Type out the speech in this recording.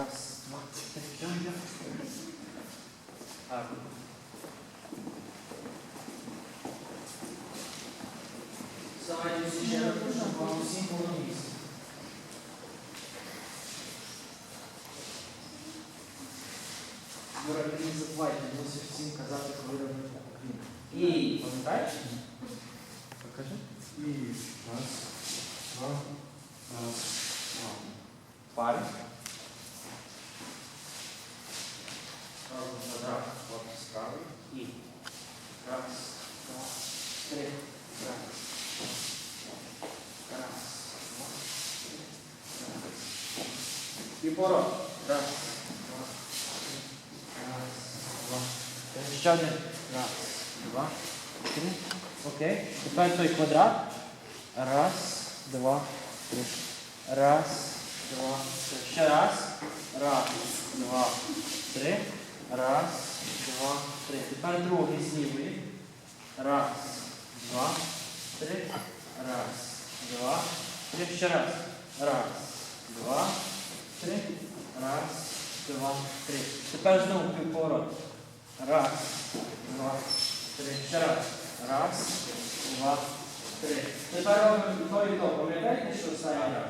Раз, два, три. Гарно. Вставайте ще раз, щоб вам усім було місце. Юра, ти не забувайте, мусиш всім казати, коли робити. І, пам'ятаєш? Покажи. І раз, два, раз, два. Пари. Робимо квадрат, хлопці справи. І. Раз, два, три. Раз. Раз, два, три. Раз. І порог. Раз, два, три. Раз, два. три. Ще один. Раз, два, три. Окей. Тепер той квадрат. Раз, два, три. Раз, два, три. Ще раз. Раз, два, три. Раз, два, три. Тепер другий з. Раз, два, три. Раз, два, три. Ще раз. Раз, два, три. Раз, два, три. Тепер знову півповорот. Раз, два, три. Ще раз. Раз, два, три. Тепер робимо то і то. Пам'ятаєте, що раз,